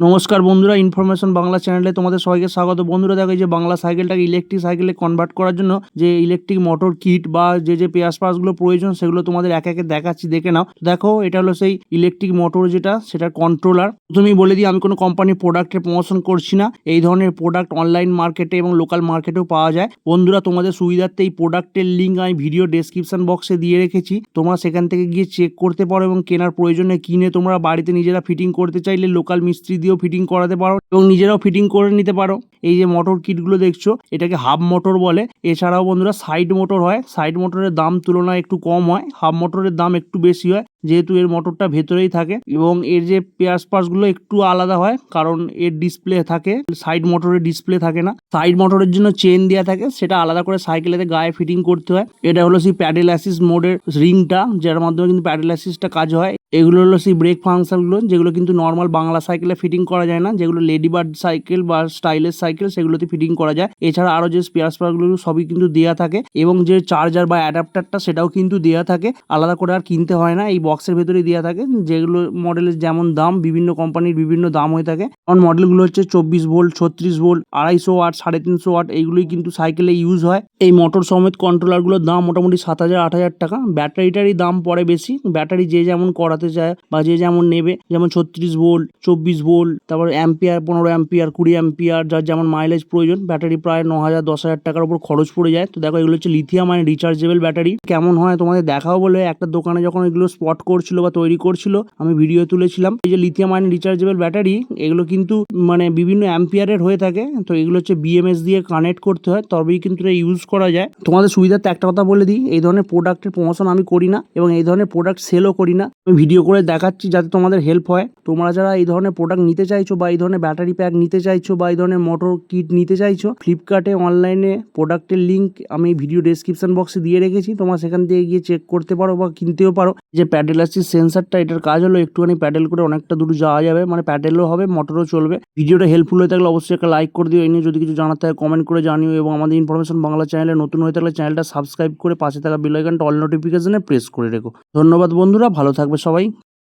নমস্কার বন্ধুরা ইনফরমেশন বাংলা চ্যানেলে তোমাদের সবাইকে স্বাগত। বন্ধুরা, দেখো যে বাংলা সাইকেলটাকে ইলেকট্রিক সাইকেলে কনভার্ট করার জন্য যে ইলেকট্রিক মোটর কিট বা যে যে পেয়াস পার্টসগুলো প্রয়োজন, সেগুলো তোমাদের এক একে দেখাচ্ছি, দেখে নাও। দেখো, এটা হলো সেই ইলেকট্রিক মোটর যেটা, সেটার কন্ট্রোলার তুমি বলে দিই, আমি কোনো কোম্পানির প্রোডাক্টের প্রমোশন করছি না। এই ধরনের প্রোডাক্ট অনলাইন মার্কেটে এবং লোকাল মার্কেটেও পাওয়া যায়। বন্ধুরা, তোমাদের সুবিধার্থে এই প্রোডাক্টের লিঙ্ক আমি ভিডিও ডেসক্রিপশন বক্সে দিয়ে রেখেছি। তোমরা সেখান থেকে গিয়ে চেক করতে পারো এবং কেনার প্রয়োজনে কিনে তোমরা বাড়িতে নিজেরা ফিটিং করতে চাইলে লোকাল মিস্ত্রি দিয়েও ফিটিং করাতে পারো এবং নিজেরাও ফিটিং করে নিতে পারো। এই যে মোটর কিটগুলো দেখছ, এটাকে হাফ মোটর বলে। এছাড়াও বন্ধুরা সাইড মোটর হয়। সাইড মোটরের দাম তুলনায় একটু কম হয়। হাফ মোটরের দাম একটু বেশি হয়। যেহেতু এর মোটরটা ভেতরেই থাকে এবং এর যে পেয়ার্স পার্টসগুলো একটু আলাদা হয়, কারণ এর ডিসপ্লে থাকে সাইড মোটরের ডিসপ্লে থাকে না। সাইড মোটরের জন্য চেন দেওয়া থাকে, সেটা আলাদা করে সাইকেলেতে গায়ে ফিটিং করতে হয়। এটা হলো সেই প্যাডেল অ্যাসিস মোডের রিংটা যার মাধ্যমে কিন্তু প্যাডেল অ্যাসিসটা কাজ হয়। এগুলো হলো সেই ব্রেক ফাংশনগুলো যেগুলো কিন্তু নর্মাল বাংলা সাইকেলে ফিটিং করা যায় না, যেগুলো লেডি বার্ড সাইকেল বা স্টাইলের সাইকেল সেগুলোতে ফিটিং করা যায়। এছাড়া আরও যে স্পেয়ার স্পারগুলো সবই কিন্তু দেওয়া থাকে, এবং যে চার্জার বা অ্যাডাপ্টারটা সেটাও কিন্তু দেওয়া থাকে। আলাদা করে আর কিনতে হয় না, এই বক্সের ভেতরেই দেওয়া থাকে। যেগুলো মডেলের যেমন দাম, বিভিন্ন কোম্পানির বিভিন্ন দাম হয়ে থাকে। কারণ মডেলগুলো হচ্ছে চব্বিশ ভোল্ট ছত্রিশ ভোল্ট আড়াইশো ওয়াট সাড়ে তিনশো ওয়াট এইগুলোই কিন্তু সাইকেলে ইউজ হয়। এই মোটর সমেত কন্ট্রোলারগুলোর দাম মোটামুটি সাত হাজার, আট হাজার টাকা। ব্যাটারিটারই দাম পড়ে বেশি। ব্যাটারি যে যেমন করাতে চায় বা যে যেমন নেবে, যেমন ছত্রিশ ভোল্ট চব্বিশ ভোল্ট তারপর অ্যাম্পিয়ার পনেরো অ্যাম্পিয়ার কুড়ি অ্যাম্পিয়ার যার যেমন মাইলেজ প্রয়োজন, ব্যাটারি প্রায় ন হাজার, দশ হাজার টাকার উপর খরচ পড়ে যায়। তো দেখো, এগুলো হচ্ছে লিথিয়াম মানে রিচার্জেবল ব্যাটারি কেমন হয় তোমাদের দেখাও বলে। একটা দোকানে যখন এগুলো স্পট করছিল বা তৈরি করছিল, আমি ভিডিও তুলেছিলাম। এই যে লিথিয়াম আয়ন রিচার্জেবল ব্যাটারি এগুলো কিন্তু মানে বিভিন্ন অ্যাম্পিয়ারের হয়ে থাকে, তো এগুলো হচ্ছে বিএমএস দিয়ে কানেক্ট করতে হয়, তবেই কিন্তু এটা ইউজ করা যায়। তোমাদের সুবিধার্থে একটা কথা বলে দিই, এই ধরনের প্রোডাক্টের প্রমোশন আমি করি না এবং এই ধরনের প্রোডাক্ট সেলও করি না। আমি ভিডিও করে দেখাচ্ছি যাতে তোমাদের হেল্প হয়। তোমরা যারা এই ধরনের প্রোডাক্ট নিতে চাইছো বা এই ধরনের ব্যাটারি প্যাক নিতে চাইছো বা এই ধরনের মোটর কিট নিতে চাইছো ফ্লিপকার্টে অনলাইনে প্রোডাক্টের লিঙ্ক আমি ভিডিও ডেসক্রিপশন বক্সে দিয়ে রেখেছি। তোমরা সেখান থেকে গিয়ে চেক করতে পারো বা কিনতেও পারো। যে প্যাডেল আসছি সেন্সারটা এটার কাজ হলো একটুখানি প্যাডেল করে অনেকটা দূর যাওয়া যাবে মানে প্যাডেলও হবে, মোটরও চলবে। ভিডিওটা হেল্পফুল হয়ে থাকলে অবশ্যই একটা লাইক করে দিও, এই নিয়ে যদি কিছু জানার থাকে কমেন্ট করে জানিও এবং আমাদের ইনফরমেশন বাংলা চ্যানেলে নতুন হয়ে থাকলে চ্যানেলটা সাবস্ক্রাইব করে পাশে থাকা বিল আইকনটা অল নোটিফিকেশনে প্রেস করে রেখো। ধন্যবাদ বন্ধুরা, ভালো থাকবে সবাই।